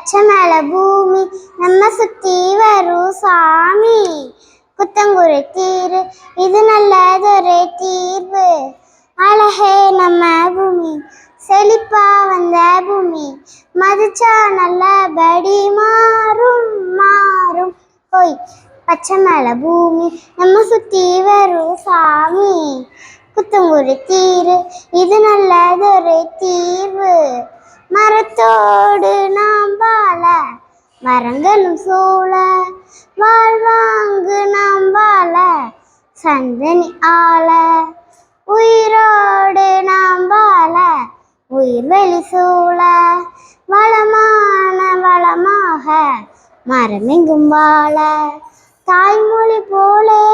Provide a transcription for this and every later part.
பச்சை மேல பூமி நம்ம சுத்தி வரும் சாமி குத்தங்குரு தீரு இது நல்லதொரு தீர்வு. அழகே நம்ம பூமி செழிப்பா வந்த பூமி. மதிச்சா நல்லபடி மாறும் மாறும். போய் பச்சை மேல பூமி நம்ம சுத்தி வரும் சாமி குத்தங்குரு தீரு இது நல்லதொரு தீர்வு. மரத்தோடு நான் மரங்களும் சூழ வாழ்வாங்கு நாம் வாழ சந்தனி ஆள. உயிரோடு நாம் வாழ உயிர்வெளி சூழ. வளமான வளமாக மரமெங்கும் வாழ. தாய்மொழி போலே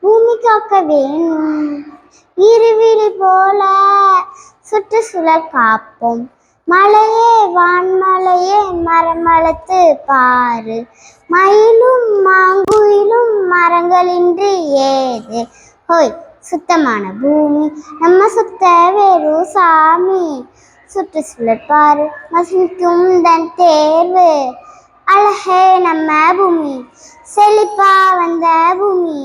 பூமி காக்க வேணும் இருவிழி போல சுற்றுச்சூழல் காப்போம். மலையே வான்மலையே மரமளத்து பாரு. மயிலும் மாங்குயிலும் மரங்களின்றி ஏது ஹோய் சுத்தமான பூமி நம்ம சுத்த வேறு சாமி. சுற்றுச்சூழல் பாரு மசிக்கும் தன் தேர்வு. அழகே நம்ம பூமி செழிப்பா வந்த பூமி.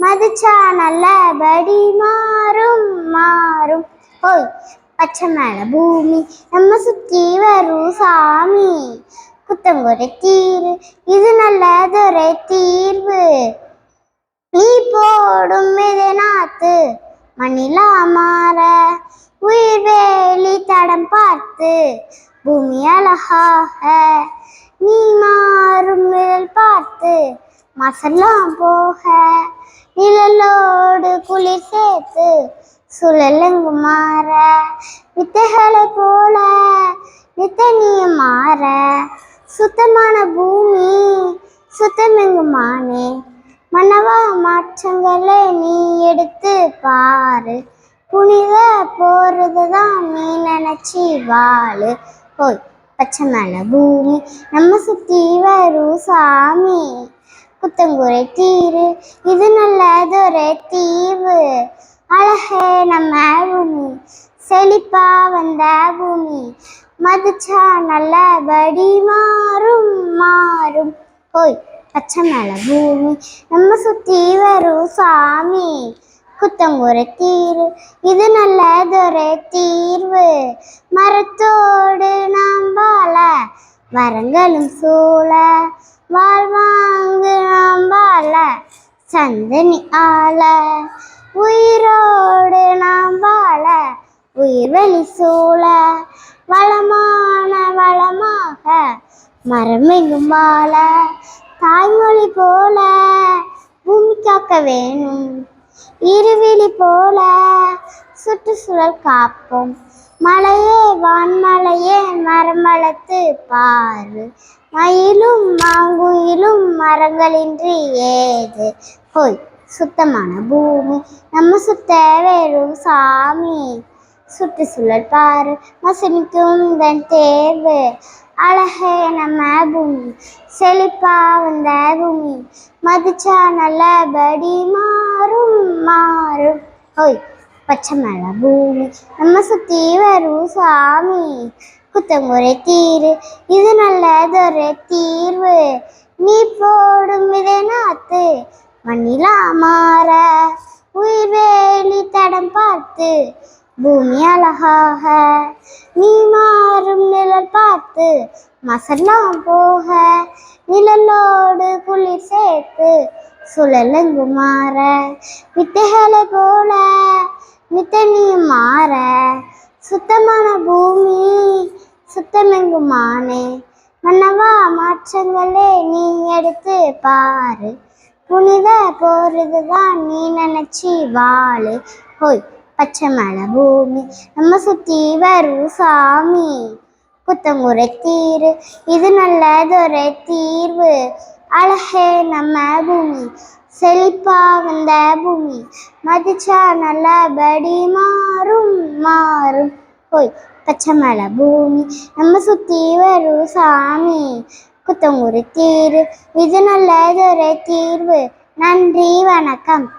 மதிச்சா நல்லபடி மாறும் மாறும். ஓய் பச்சை மேல பூமி நம்ம சுத்தி வரும் சாமி குத்தங்குறை தீரு இது நல்லதொரு தீர்வு நீ போடும் இது நாத்து மண்ணிலா மாற உயிர் வேலி தடம் பார்த்து பூமி அழகாக நீ மாறும் நிழல் பார்த்து மசல்லாம் போக நிழலோடு குளிர் சேர்த்து சுழலெங்கு மாற வித்தைகளை போல நித்தனியம் மாற. சுத்தமான பூமி சுத்தமெங்கு மானே மனவா மாற்றங்களை நீ எடுத்து பாரு. புனித போறது தான் நீ நினைச்சி வாழு. போய் பச்சை மேல பூமி நம்ம சுத்தி வரும் சாமி. குத்தங்குறை தீரு இது நல்லதொரு தீவு. அழகே நம்ம பூமி செழிப்பா வந்த பூமி. மதிச்சா நல்லபடி மாறும் மாறும். போய் பச்சை மேல பூமி. நம்ம சுத்தி வரும் சாமி. குத்தங்குறை தீர்வு. இது நல்லதொரு தீர்வு. மரத்தோடு நாம் வாழ மரங்களும் சூழ. வாழ்வாங்கு நாம் வாழ சந்தனி ஆள. உயிரோடு நாம் வாழ உயிர்வெளி சூழ. வளமான வளமாக மரமெங்கும் வாழ. தாய்மொழி போல பூமி காக்க வேணும். இருவிழி போல சுற்றுச்சூழல் காப்போம். மலையே வான்மலையே மரமளத்து பாரு. மயிலும் மாங்குயிலும் மரங்களின்றி ஏது போய்? சுத்தமான பூமி. நம்ம சுத்த வெறும் சாமி. சுற்றுச்சூழல் பாரு மசனிக்கும் தன் தேர்வு. அழகே நம்ம பூமி செழிப்பா வந்த பூமி. மதிச்சா நல்லபடி மாறும் மாறும். ஓய் பச்சை மேல பூமி. நம்ம சுத்தி வரும் சாமி. குத்தங்குறை தீரு இது நல்லதொரு தீர்வு. நீ போடும் இதை நாத்து மண்ணிலா மாற உயிர் வேலி தடம் பார்த்து பூமி அழகாக நீ மாறும் நிழல் பார்த்து மசல்லாம் போக நிழலோடு குளிர் சேர்த்து சுழலெங்கு மாற? வித்தைகளை போல நித்தனியும் மாற. சுத்தமான பூமி சுத்தமெங்குமானே மன்னவா மாற்றங்களே நீ எடுத்து பாரு. புனித போறதுதான் நீ நினைச்சி வாழு. ஹோய் பச்சை மலை பூமி நம்ம சுத்தி வரும் சாமி. குத்தங்குறை தீரு இது நல்லதொரு தீர்வு. அழகே நம்ம பூமி செழிப்பா வந்த பூமி. மதிச்சா நல்லபடி மாறும் மாறும். போய் பச்சை மலை பூமி நம்ம சுத்தி வரும் சாமி. தங்க ஒரு தீர்வு இது நல்லதொரு தீர்வு. நன்றி வணக்கம்.